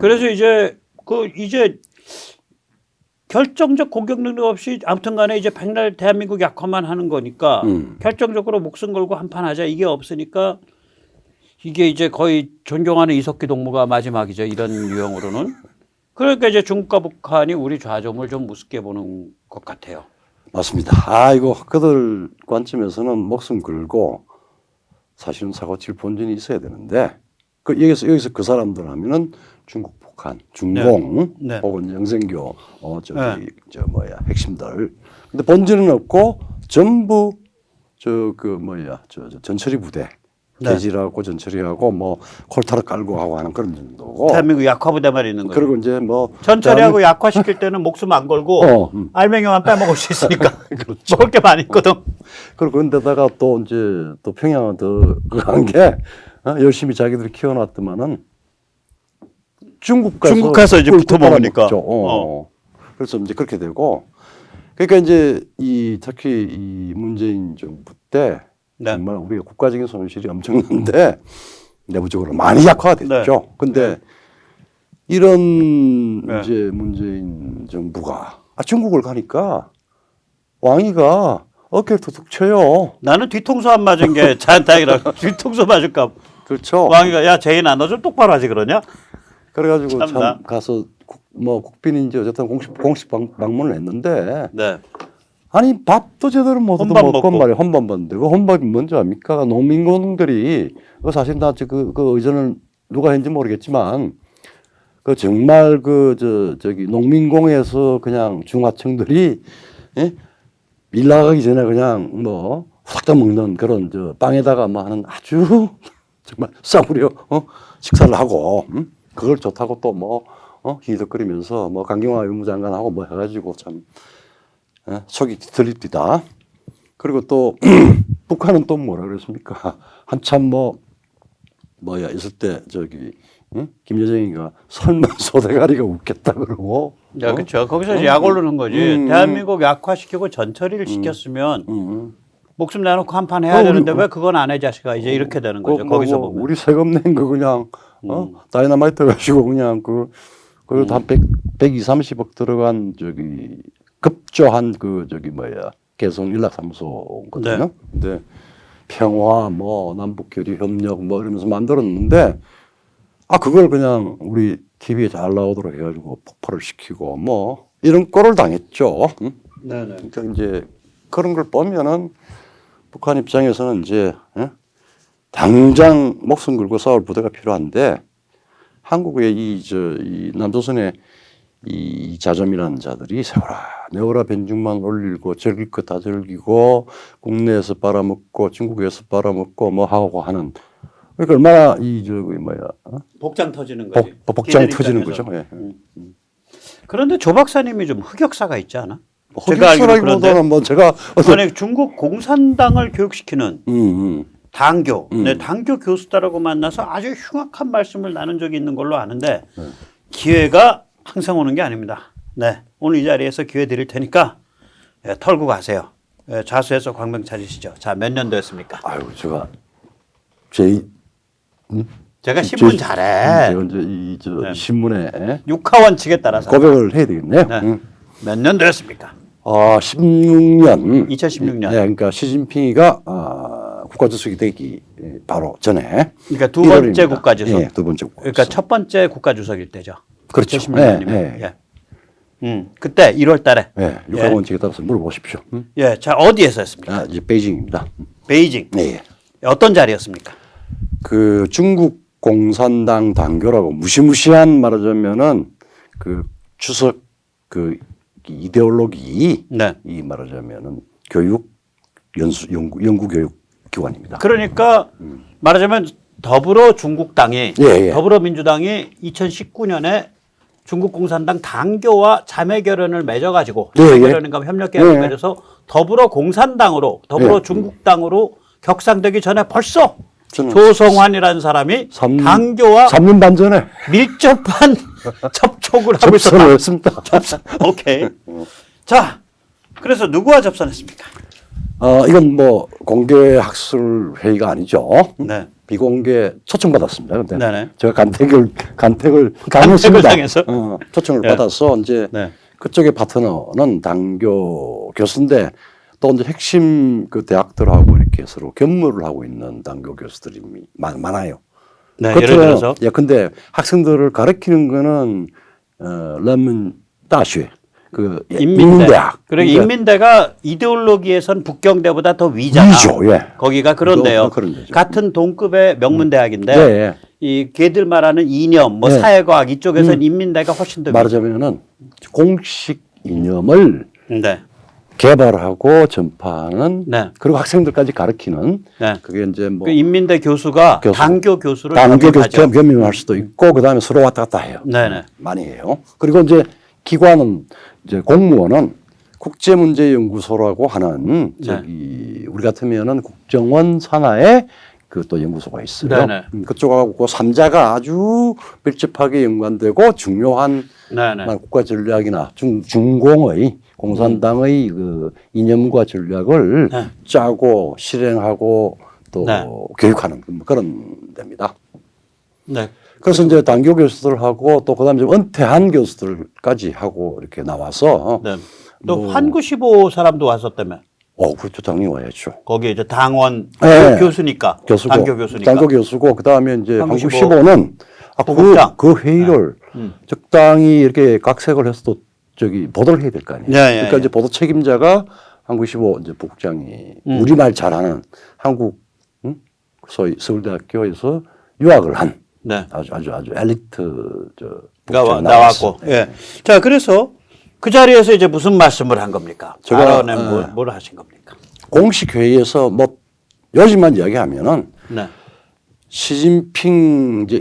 그래서 이제 그 이제 결정적 공격 능력 없이 아무튼간에 이제 백날 대한민국 약화만 하는 거니까 음. 결정적으로 목숨 걸고 한판 하자 이게 없으니까 이게 이제 거의 존경하는 이석기 동무가 마지막이죠 이런 유형으로는 그러니까 이제 중국과 북한이 우리 좌점을 좀 우습게 보는 것 같아요. 맞습니다. 아이고 그들 관점에서는 목숨 걸고 사실은 사고 칠 본전이 있어야 되는데 그 여기서 여기서 그 사람들 하면은 중국, 북한, 중공 네. 네. 혹은 영생교 어 저기 네. 저 뭐야 핵심들. 근데 본전은 없고 전부 저 그 뭐야 저, 저 전처리 부대 네. 개질하고 전처리하고 뭐 콜타를 깔고 하고 하는 그런 정도고. 대한민국 약화 부대만 있는 거예요. 그리고 이제 뭐 전처리하고 약화시킬 때는 목숨 안 걸고 어, 음. 알맹이만 빼먹을 수 있으니까 그렇죠. 먹을 게 많이 있거든. 그리고 근데다가 또 이제 또 평양은 더 그한 게 어, 열심히 자기들이 키워놨더만은 중국 가서 중국 가서 이제 꿀 붙어 먹으니까. 빨아먹죠. 어. 그래서 이제 그렇게 되고 그러니까 이제 이 특히 이 문재인 정부 때 네. 정말 우리가 국가적인 손실이 엄청난데 내부적으로 많이 약화가 됐죠. 네. 근데 이런 네. 이제 문재인 정부가 아, 중국을 가니까 왕이가 어깨를 툭툭 쳐요. 나는 뒤통수 안 맞은 게 잔다이라 뒤통수 맞을까. 그렇죠. 왕이가 야 제인 아 너좀 똑바로 하지 그러냐? 그래가지고 참나. 참 가서 국, 뭐 국빈인지 어쨌든 공식 공식 방, 방문을 했는데 네. 아니 밥도 제대로 못 혼밥 먹고 먹고. 말이야 혼밥 먹는데 그 혼밥이 뭔지 압니까? 농민공들이 그 사실 나그 그 의전을 누가 했는지 모르겠지만 그 정말 그 저 저기 농민공에서 그냥 중하층들이 예? 일 나가기 전에 그냥 뭐 후닥닥 먹는 그런 저 빵에다가 뭐 하는 아주 정말 싸구려 어? 식사를 하고 음? 그걸 좋다고 또 뭐 어? 희덕거리면서 뭐 강경화 외무장관하고 뭐 해가지고 참 예? 속이 뒤틀립니다. 그리고 또 북한은 또 뭐라 그랬습니까? 한참 뭐 뭐야 있을 때 저기 응? 김여정이가 설마 소대가리가 웃겠다 그러고 야, 어? 그렇죠. 거기서 이제 약 오르는 거지. 음, 음. 대한민국 약화시키고 전처리를 시켰으면 음. 목숨 내놓고 한 판 해야 어, 되는데 우리- 왜 그건 안 해 자식아 이제 이렇게 되는 거죠. 그 뭐, 거기서 뭐 보면. 음. 우리 세금 낸 거 그냥 어? 다이너마이트 가지고 그냥 그 그리고 한 100, 120, 30억 들어간 저기 급조한 그 저기 뭐야 개성 연락사무소거든요. 네. 근데 평화 뭐 남북 교류 협력 뭐 이러면서 만들었는데 아 그걸 그냥 우리 TV에 잘 나오도록 해가지고 폭발을 시키고 뭐 이런 꼴을 당했죠. 응? 네네. 그러니까 이제 그런 걸 보면은 북한 입장에서는 이제 예? 당장 목숨 걸고 싸울 부대가 필요한데 한국의 이 저 이 남조선의 이 자점이라는 자들이 세워라 내워라 변죽만 올리고 즐길 거다 즐기고 국내에서 빨아먹고 중국에서 빨아먹고 뭐 하고 하는 그러니까 얼마나 이 저기 뭐야 어? 복장 터지는 거지. 복, 복장 걔들 터지는. 거죠. 예. 그런데 조 박사님이 좀 흑역사가 있지 않아? 흑역사라기보다는 뭐 제가 아니 중국 공산당을 교육시키는 음, 음. 당교, 음. 네, 당교 교수들하고 만나서 아주 흉악한 말씀을 나눈 적이 있는 걸로 아는데 네. 기회가 항상 오는 게 아닙니다. 네, 오늘 이 자리에서 기회 드릴 테니까 예, 털고 가세요. 예, 자수해서 광명 찾으시죠. 자, 몇 년도 했습니까? 아유 제가 제 제가 신문 제- 잘해. 제가 이제 이저 네. 신문에 육하 원칙에 따라서 고백을 해야 되겠네요. 네. 음. 몇 년도 했습니까? 아 16년 2016 년. 네, 그러니까 시진핑이가 아, 국가주석이 되기 바로 전에 그러니까 두 번째 1월입니다. 국가주석. 예, 두 번째 국가주석. 그러니까 첫 번째 국가주석일 때죠. 그렇죠. 2016년이면. 예, 예. 예. 음, 그때 1월 달에. 예, 육하 원칙에 따라서 물어보십시오. 음? 예, 자, 어디에서 했습니까? 아, 이제 베이징입니다. 베이징. 네. 예. 어떤 자리였습니까? 그 중국 공산당 당교라고 무시무시한 말하자면은 그 추석 그 이데올로기 네. 이 말하자면은 교육 연수 연구 연구 교육 기관입니다. 그러니까 말하자면 더불어 중국당이 예, 예. 더불어민주당이 2019년에 중국 공산당 당교와 자매 결연을 맺어 가지고 예, 자매 예. 결연인가 협력 계약을 예. 맺어서 더불어 공산당으로 더불어 예. 중국당으로 격상되기 전에 벌써 조성환이라는 사람이 삼- 당교와 3년 반 전에 밀접한 접촉을 하고 있었다. 접선을 했습니다. 접선. 오케이. 자, 그래서 누구와 접선했습니까? 어, 이건 뭐 공개 학술 회의가 아니죠. 네. 비공개 초청 받았습니다. 근데 네네. 제가 간택을 간택을 당했습니다. 당해서? 어, 초청을 네. 받아서 이제 네. 그쪽의 파트너는 당교 교수인데 또 이제 핵심 그 대학들하고 이렇게 서로 견무를 하고 있는 당교 교수들이 많, 많아요. 네. 예를 들어서 예, 근데 학생들을 가르치는 거는 어, 런문 다시 그 예, 인민대. 인민대학. 그리고 그러니까 인민대가 이데올로기에선 북경대보다 더 위잖아. 위죠, 예. 거기가 그런데요. 그런 데죠. 같은 동급의 명문대학인데 예, 예. 이 걔들 말하는 이념, 뭐 네. 사회과학 이쪽에서는 인민대가 훨씬 더 위. 말하자면은 공식 이념을 네. 개발하고 전파하는 네. 그리고 학생들까지 가르치는 네. 그게 이제 뭐 그 인민대 교수가 교수. 당교 교수를 단교 겸임하죠. 교수 겸임할 수도 있고 그다음에 서로 왔다 갔다 해요. 네네. 많이 해요. 그리고 이제 기관은 이제 공무원은 국제문제연구소라고 하는 네. 저기 우리 같으면은 국정원 산하에 그 또 연구소가 있어요. 네네. 음, 그쪽하고 그 삼자가 아주 밀접하게 연관되고 중요한 네네. 만 국가 전략이나 중, 중공의 공산당의 그 이념과 전략을 네. 짜고 실행하고 또 네. 교육하는 그런 데입니다. 네. 그래서 이제 당교 교수들하고 또 그다음에 좀 은퇴한 교수들까지 하고 이렇게 나와서 네. 또 뭐- 환구 15 사람도 왔었다며. 어 그렇죠 당연히 와야죠. 거기에 이제 당원 네. 교수니까. 교수고 당교 교수니까. 당교 교수고 그다음에 이제 한국 한국 15 15는 아, 그. 그 회의를 음. 적당히 이렇게 각색을 해서 또 저기 보도를 해야 될 거 아니에요. 예, 예, 그러니까 예. 이제 보도 책임자가 한국 15 이제 부국장이 음. 우리말 잘하는 한국 응? 소위 서울대학교에서 유학을 한 네. 아주 아주 아주 엘리트 저가 와- 부국장이 나왔고. 예. 자, 그래서 그 자리에서 이제 무슨 말씀을 한 겁니까? 제가, 어. 뭐, 뭘 하신 겁니까? 공식 회의에서 뭐 요즘만 이야기하면은 네. 시진핑 이제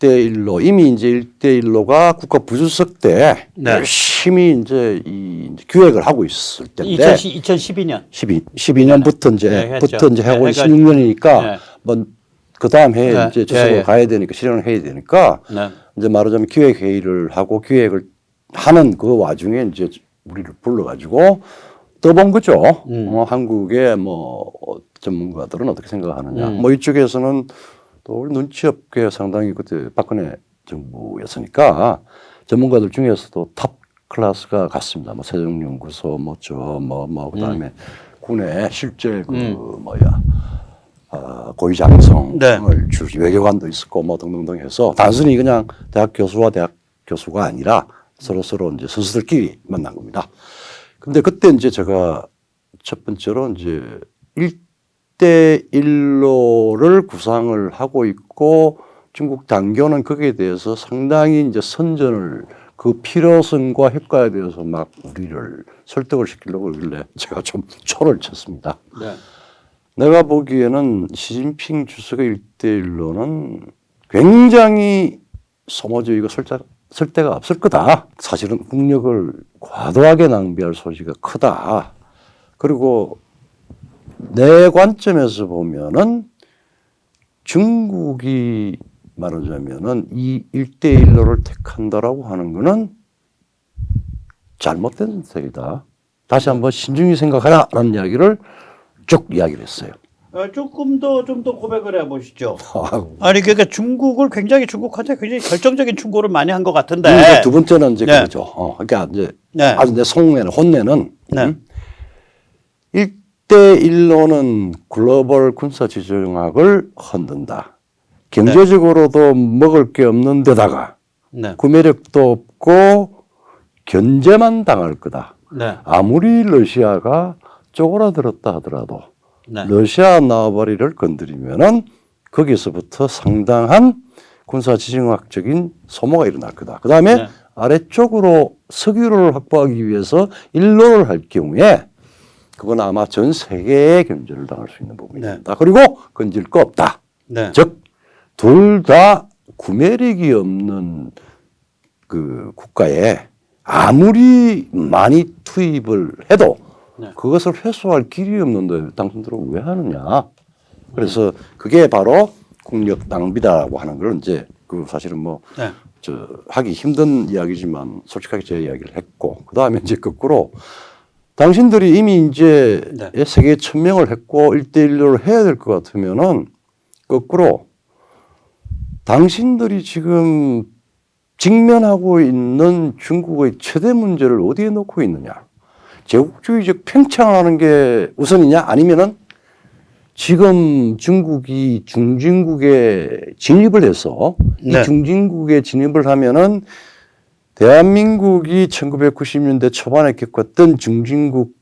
1대1로 이미 이제 1대1로가 국가 부주석 때 네. 열심히 이제 이 이제 기획을 하고 있을 때인데 2010, 2012년. 12 12년부터 이제 네. 부터 이제 하고 네, 그러니까- 16년이니까 네. 뭐 그 다음 해에 네. 이제 주석으로 예, 예. 가야 되니까 실행을 해야 되니까 네. 이제 말하자면 기획 회의를 하고 기획을 하는 그 와중에 이제 우리를 불러가지고 떠본 거죠. 음. 어, 한국의 뭐 어, 전문가들은 어떻게 생각하느냐. 음. 뭐 이쪽에서는 또 우리 눈치 없게 상당히 그때 박근혜 정부였으니까 전문가들 중에서도 탑 클래스가 같습니다. 뭐 세종연구소 뭐저뭐뭐 그다음에 군의 실제 그 음. 뭐야 어, 고위장성을 네. 줄 외교관도 있었고 뭐 등등등 해서 단순히 그냥 대학 교수와 대학 교수가 아니라 서로 서로 이제 선수들끼리 만난 겁니다. 근데 그때 이제 제가 첫 번째로 이제 일대일로를 구상을 하고 있고 중국 당교는 거기에 대해서 상당히 이제 선전을 그 필요성과 효과에 대해서 막 우리를 설득을 시키려고 그러길래 제가 좀 초를 쳤습니다. 네. 내가 보기에는 시진핑 주석의 일대일로는 굉장히 소모적이고 설자, 설 데가 없을 거다. 사실은 국력을 과도하게 낭비할 소지가 크다. 그리고 내 관점에서 보면은 중국이 말하자면은 이 일대일로를 택한다라고 하는 거는 잘못된 세계다. 다시 한번 신중히 생각하라라는 이야기를 쭉 이야기를 했어요. 어, 조금 더 좀 더 고백을 해보시죠. 아니 그러니까 중국을 굉장히 중국한테 굉장히 결정적인 충고를 많이 한 것 같은데. 이제 두 번째는 이제 네. 그거죠. 어, 그러니까 이제 네. 아주 내 속내는 혼내는 네. 음, 1대1로는 글로벌 군사 지정학을 흔든다. 경제적으로도 먹을 게 없는 데다가 네. 구매력도 없고 견제만 당할 거다. 네. 아무리 러시아가 쪼그라들었다 하더라도 네. 러시아 나와바리를 건드리면은 거기서부터 상당한 군사 지정학적인 소모가 일어날 거다. 그 다음에 네. 아래쪽으로 석유를 확보하기 위해서 일로를 할 경우에 그건 아마 전 세계에 견제를 당할 수 있는 부분입니다. 그리고 건질 거 없다. 네. 즉, 둘 다 구매력이 없는 그 국가에 아무리 많이 투입을 해도 네. 그것을 회수할 길이 없는데 당신들은 왜 하느냐. 그래서 그게 바로 국력 낭비다라고 하는 걸 이제 그 사실은 뭐 네. 저 하기 힘든 이야기지만 솔직하게 제 이야기를 했고 그 다음에 이제 거꾸로 당신들이 이미 이제 네. 세계 천명을 했고 일대일로를 해야 될 것 같으면은 거꾸로 당신들이 지금 직면하고 있는 중국의 최대 문제를 어디에 놓고 있느냐? 제국주의적 팽창하는 게 우선이냐? 아니면은 지금 중국이 중진국에 진입을 해서 네. 이 중진국에 진입을 하면은 대한민국이 1990년대 초반에 겪었던 중진국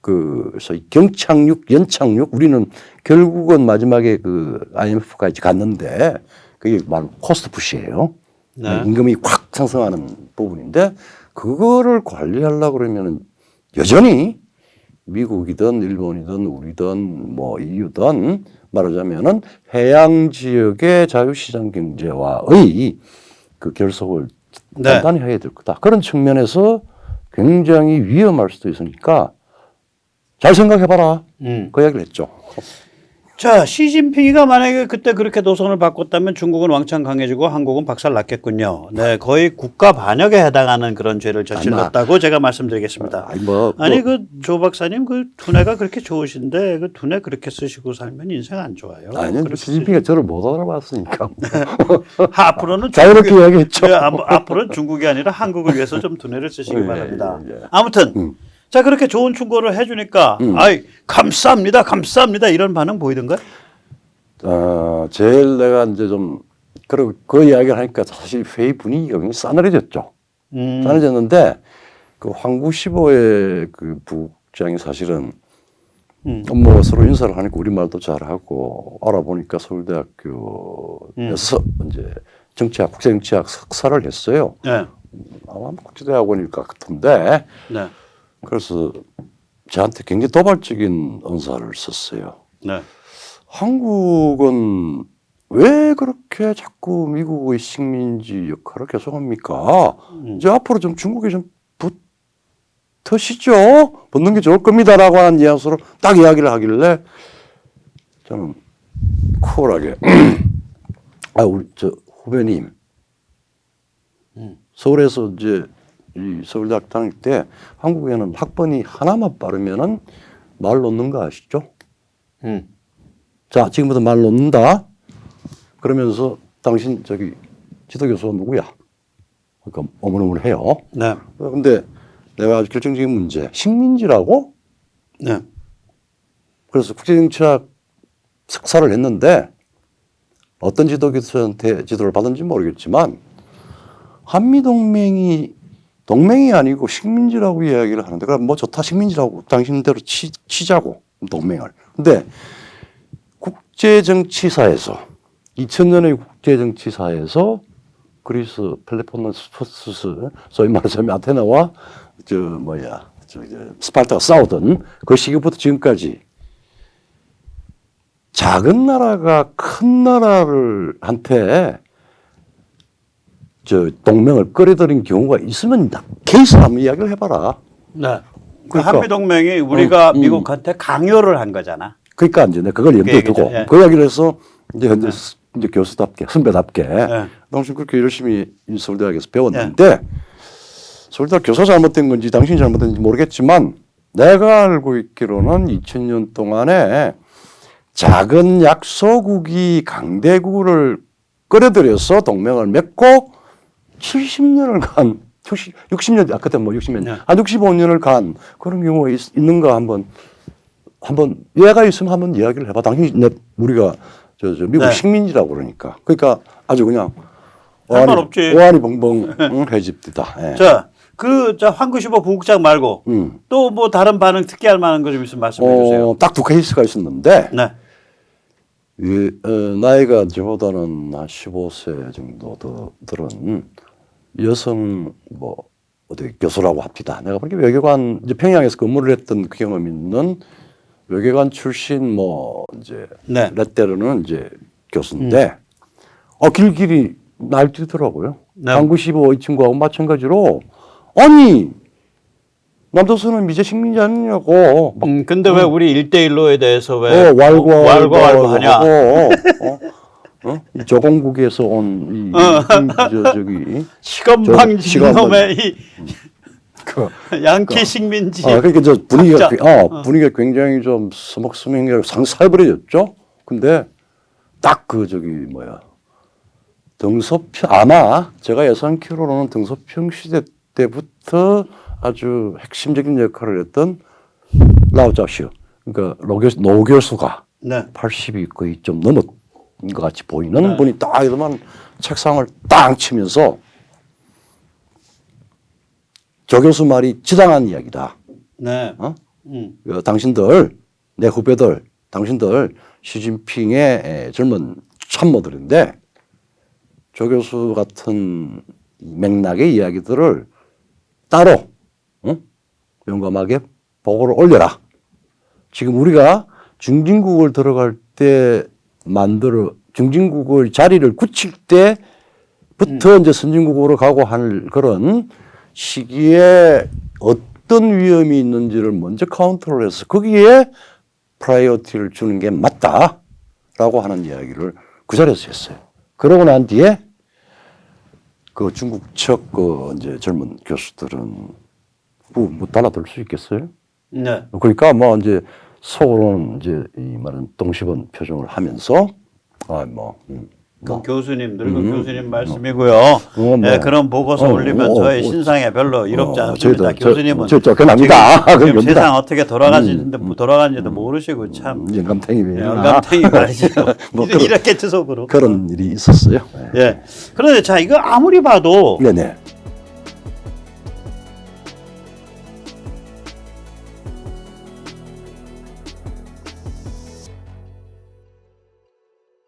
그 소위 경착륙, 연착륙 우리는 결국은 마지막에 그 IMF까지 갔는데 그게 바로 코스트 푸시예요. 네. 임금이 확 상승하는 부분인데 그거를 관리하려고 그러면은 여전히 미국이든 일본이든 우리든 뭐 EU든 말하자면은 해양 지역의 자유시장 경제와의 그 결속을 네. 단단히 해야 될 거다. 그런 측면에서 굉장히 위험할 수도 있으니까 잘 생각해봐라. 음. 그 이야기를 했죠. 자, 시진핑이가 만약에 그때 그렇게 노선을 바꿨다면 중국은 왕창 강해지고 한국은 박살 났겠군요. 네, 거의 국가 반역에 해당하는 그런 죄를 저질렀다고 제가 말씀드리겠습니다. 아니 뭐, 아니 뭐그조 박사님 그 두뇌가 그렇게 좋으신데 그 두뇌 그렇게 쓰시고 살면 인생 안 좋아요. 아니 그렇게 시진핑이 저를 못 알아봤으니까 하, 앞으로는 자유롭게 이야기했죠. 네, 앞- 앞으로는 중국이 아니라 한국을 위해서 좀 두뇌를 쓰시기 예, 바랍니다. 예, 예. 아무튼 음. 자 그렇게 좋은 충고를 해주니까 음. 아이 감사합니다, 감사합니다 이런 반응 보이던가요? 어, 제일 내가 이제 좀 그리고 그 이야기를 하니까 사실 회의 분위기가 굉장히 싸늘해졌죠. 음. 싸늘해졌는데 그 황구시보의 그 부국장이 사실은 음. 뭐 서로 인사를 하니까 우리말도 잘하고 알아보니까 서울대학교에서 이제 정치학 국제정치학 석사를 했어요. 네, 아마 국제대학원일 것 같은데 네, 그래서 저한테 굉장히 도발적인 언사를 썼어요. 네. 한국은 왜 그렇게 자꾸 미국의 식민지 역할을 계속합니까? 음. 이제 앞으로 좀 중국에 좀 붙으시죠? 붙는 게 좋을 겁니다라고 하는 뉘앙스로 딱 이야기를 하길래 저는 쿨하게 아 우리 저 후배님 음. 서울에서 이제 이 서울대학 다닐 때 한국에는 학번이 하나만 빠르면은 말 놓는 거 아시죠? 음. 자, 지금부터 말 놓는다. 그러면서 당신 저기 지도교수가 누구야? 그러니까 어머니을 해요. 네, 근데 내가 아주 결정적인 문제, 식민지라고? 네. 그래서 국제정치학 석사를 했는데 어떤 지도교수한테 지도를 받은지 모르겠지만 한미동맹이 동맹이 아니고 식민지라고 이야기를 하는데 그럼 뭐 좋다 식민지라고 당신대로 치, 치자고 동맹을. 근데 국제정치사에서 2000년의 국제정치사에서 그리스 펠레폰네스포스 소위 말하자면 아테나와 저 뭐야 저, 저 스파르타가 싸우던 그 시기부터 지금까지 작은 나라가 큰 나라를 한테 저 동맹을 끌어들인 경우가 있으면 나- 케이스 한번 이야기를 해봐라. 네. 그 그러니까. 한미 동맹이 우리가 어, 음. 미국한테 강요를 한 거잖아. 그러니까 이제 내가 그걸 염두에 얘기죠. 두고 예. 그 이야기를 해서 이제 현재 이제 교수답게 선배답게 예. 당신 그렇게 열심히 이 서울대학에서 배웠는데 서울대학 교사 잘못된 건지 당신이 잘못된지 모르겠지만 내가 알고 있기로는 2000년 동안에 작은 약소국이 강대국을 끌어들여서 동맹을 맺고 70년을 간 60, 60년 아 그때 뭐 60년 네. 한 65년을 간 그런 경우가 있, 있는가 한번 한번 얘가 있으면 한번 이야기를 해봐. 당연히 내 우리가 저, 저 미국 네. 식민지라고 그러니까 그러니까 아주 그냥 없지. 오한이 벙벙 응, 해집디다. 예. 자, 그, 자, 황구시보 부국장 말고 음. 또뭐 다른 반응 특이할 만한 거 좀 있으면 말씀해 주세요. 어, 딱두 케이스가 있었는데 네. 이, 어, 나이가 저보다는 한 15세 정도 더 들은 여성 뭐 어디 교수라고 합니다. 내가 보니까 외교관 이제 평양에서 근무를 했던 그 경험이 있는 외교관 출신 뭐 이제 네. 레떼르는 이제 교수인데 어 길길이 날뛰더라고요. 네. 당구 15 이 친구하고 마찬가지로 아니 남도선은 미제 식민지 아니냐고 막 음, 근데 왜 우리 일대일로에 대해서 왜 어, 왈과 어, 왈과 왈과 하냐? 하고, 어? 어? 이 조공국에서 온이 저 저기 시건방 저- 시건방. 놈의 이 그 양키 식민지. 아, 그러니까 저 분위기가. 그- 어, 분위기가 굉장히 좀 서먹서먹해 상살버려졌죠. 근데 딱 그 저기 뭐야 등소평 아마 제가 예상키로는 등소평 시대 때부터 아주 핵심적인 역할을 했던 라오짜시오 그러니까 노교, 노교수가 네. 80이 거의 좀 넘은 것 같이 보이는 네. 분이 딱 이러면 책상을 땅 치면서 조 교수 말이 지당한 이야기다. 네. 어? 음. 그 당신들 내 후배들 당신들 시진핑의 에, 젊은 참모들인데 조 교수 같은 맥락의 이야기들을 따로 어? 용감하게 보고를 올려라. 지금 우리가 중진국을 들어갈 때 만들어 중진국을 자리를 굳힐 때부터 이제 선진국으로 가고 할 그런 시기에 어떤 위험이 있는지를 먼저 카운터를 해서 거기에 프라이어티를 주는 게 맞다라고 하는 이야기를 그 자리에서 했어요. 그러고 난 뒤에 그 중국 측그 이제 젊은 교수들은 뭐, 뭐 달라들 수 있겠어요? 네. 그러니까 뭐 이제 속으로는 이제 이 말은 동시번 표정을 하면서 아뭐 음, 그 교수님 늙은 음. 교수님 말씀이고요. 어, 뭐. 네, 그런 보고서 어, 올리면 어, 저의 어, 신상에 별로 이롭지 어, 않습니다. 저희도 저- 교수님은 저 쫓겨납니다. 지금, 지금 겁니다. 세상 어떻게 돌아가시는데 돌아가는지도 모르시고 참 음, 영감탱이 네, 왜 영감탱이 말이죠. 뭐 이렇게 그런- 주석으로. 그런 일이 있었어요. 예. 그런데 자 이거 아무리 봐도 네네.